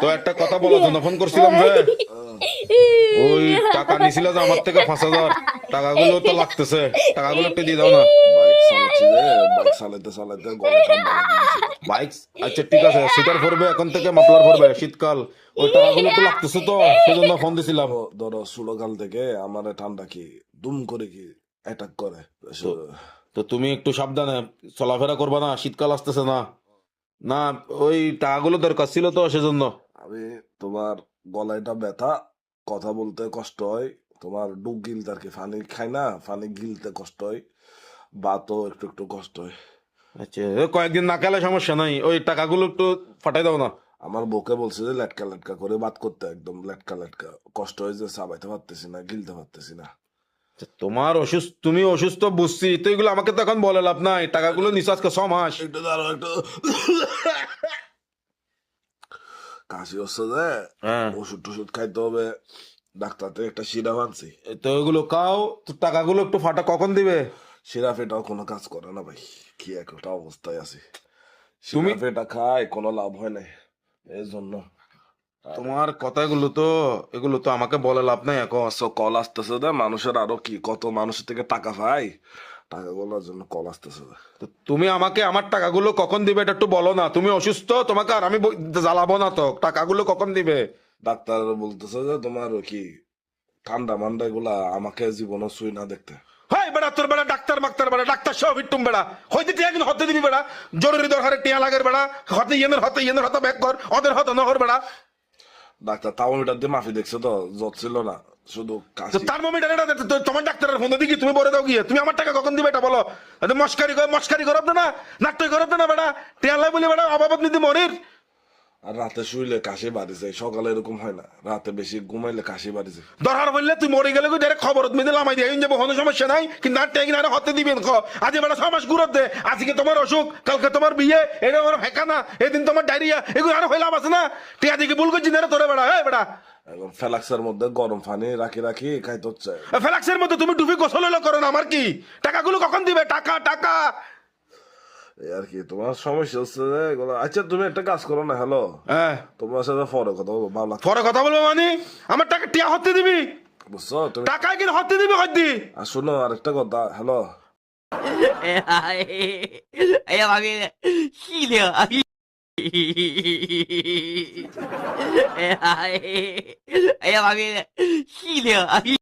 তো একটা কথা বলার জন্য ফোন করছিলাম ওই টাকা নিছিল যে আমার থেকে পাঁচ হাজার টাকাগুলো তো লাগতেছে টাকাগুলো একটু দিয়ে দাও না। বাইক আচ্ছা ঠিক আছে এখন থেকে শীতকাল। ওই টাকাগুলো তো লাগতেছে তো সেজন্য ফোন দিছিলাম। ধরো- ধরো ষোলোকাল থেকে আমার ঠান্ডা কি দুম করে কি অ্যাটাক করে? তো তুমি একটু সাবধানে চলাফেরা করবা না শীতকাল আসতেছে না। না ওই টাকাগুলো দরকার ছিল তো সেজন্য। আমি তোমার গলায়টা ব্যথা কথা বলতে কষ্ট হয় তোমার ডুব গিলতে আর কি ফানি খাই না ফানি গিলতে কষ্ট হয় বাতও একটু একটু কষ্ট হয়। আচ্ছা কয়েকদিন না খেলে সমস্যা নাই ওই টাকাগুলো একটু ফাটাই দাও না। আমার বউকে বলছে যে লেটকা লেটকা করে বাত করতে একদম লেটকা লেটকা। কষ্ট হয় যে চাবাইতে পারতেছি না গিলতে পারতেছি না। তোমার অসুস্থ তুমি অসুস্থ বুঝছি। তো এগুলো আমাকে তো এখন বলে লাভ নাই। টাকাগুলো নিছো আজকে ছ মাস। একটু দাঁড়াও একটু। কাশি হচ্ছে যে হ্যাঁ। ওষুধ টষুধ খাইতে হবে। ডাক্তার থেকে একটা সিরাপ আনছি। তো ওইগুলো কাও তো টাকাগুলো একটু ফাটা কখন দিবে? সিরাপ এটাও কোনো কাজ করে না ভাই কি একটা অবস্থায় আছি। তুমি- এটা খাই কোনো লাভ হয় নাই। এই জন্য। তোমার কথাগুলো তো, এগুলো তো আমাকে বলে লাভ নাই এখন। কল আসতেছে যে মানুষের আরও কি, কত মানুষের থেকে টাকা পাই? টাকাগুলোর জন্য কল আসতেছে তুমি আমাকে আমার টাকাগুলো কখন দিবে এটা একটু বলো না। তুমি অসুস্থ, তোমাকে আর আমি জ্বালাবো না তো। টাকাগুলো কখন দিবে? ডাক্তার বলতেছে যে তোমার কি, ঠান্ডা মান্ডা আমাকে জীবনে না দেখতে। হাই বেড়া, তোর বেড়া, ডাক্তার মাক্তার বেড়া, ডাক্তার সব ইটুম বেড়া। হইতে টিয়া কিন্তু হতে দিবি বেড়া। জরুরি দরকারে টিয়া লাগের বেড়া। হতে ইয়েনের হতে ইয়েনের হতে ব্যাক কর। ওদের হতে নহর বেড়া। ডাক্তার থার্মোমিটার দিয়ে মাফি দেখছে তো জ্বর ছিল না। শুধু কাশি। তার মোমিটার এটা তোমার ডাক্তারের ফোন দিকে তুমি বলে দাও গিয়ে। তুমি আমার টাকা কখন দিবে এটা বলো। মস্কারি কর মস্কারি করব না নাট্য করব না বেড়া টেয়ালাই বলে বেড়া অবাবত নিদি মরির। আর রাতে শুইলে কাশি বাড়ি যায়। সকালে এরকম হয় না। রাতে বেশি ঘুমাইলে কাশি বাড়ি যায়। বললে তুই মরে গেলে ডাইরেক্ট খবর মেয়ে লামাই দিয়ে যাব কোনো সমস্যা নাই। কিন্তু আর টেকিন আর হতে দিবেন খ আজ বেড়া ছ মাস ঘুরত দে। আজকে তোমার অসুখ কালকে তোমার বিয়ে এটা আমার হেকানা এদিন তোমার ডায়রিয়া এগুলো আরও হইলাম আছে না। টিয়া দিকে ভুল করছি না তোরে বেড়া হ্যাঁ বেড়া? এখন ফ্যালাক্সের মধ্যে গরম পানি রাখি রাখি খাইতে হচ্ছে। ফেলাক্সের মধ্যে তুমি ডুবি গোসল হলো করো না আমার কি? টাকাগুলো কখন দিবে? টাকা টাকা। আর কি তোমার সমস্যা হচ্ছে এগুলো আচ্ছা তুমি একটা কাজ করো না হ্যালো হ্যাঁ। তোমার সাথে পরে কথা বলব ভালো পরে কথা বলব মানে? আমার টাকা টিয়া হতে দিবি? বুঝছ? তুমি টাকা কিন্তু হতে দিবি হতে আর শোনো আরেকটা কথা হ্যালো আমি কি আমি আমি কি আমি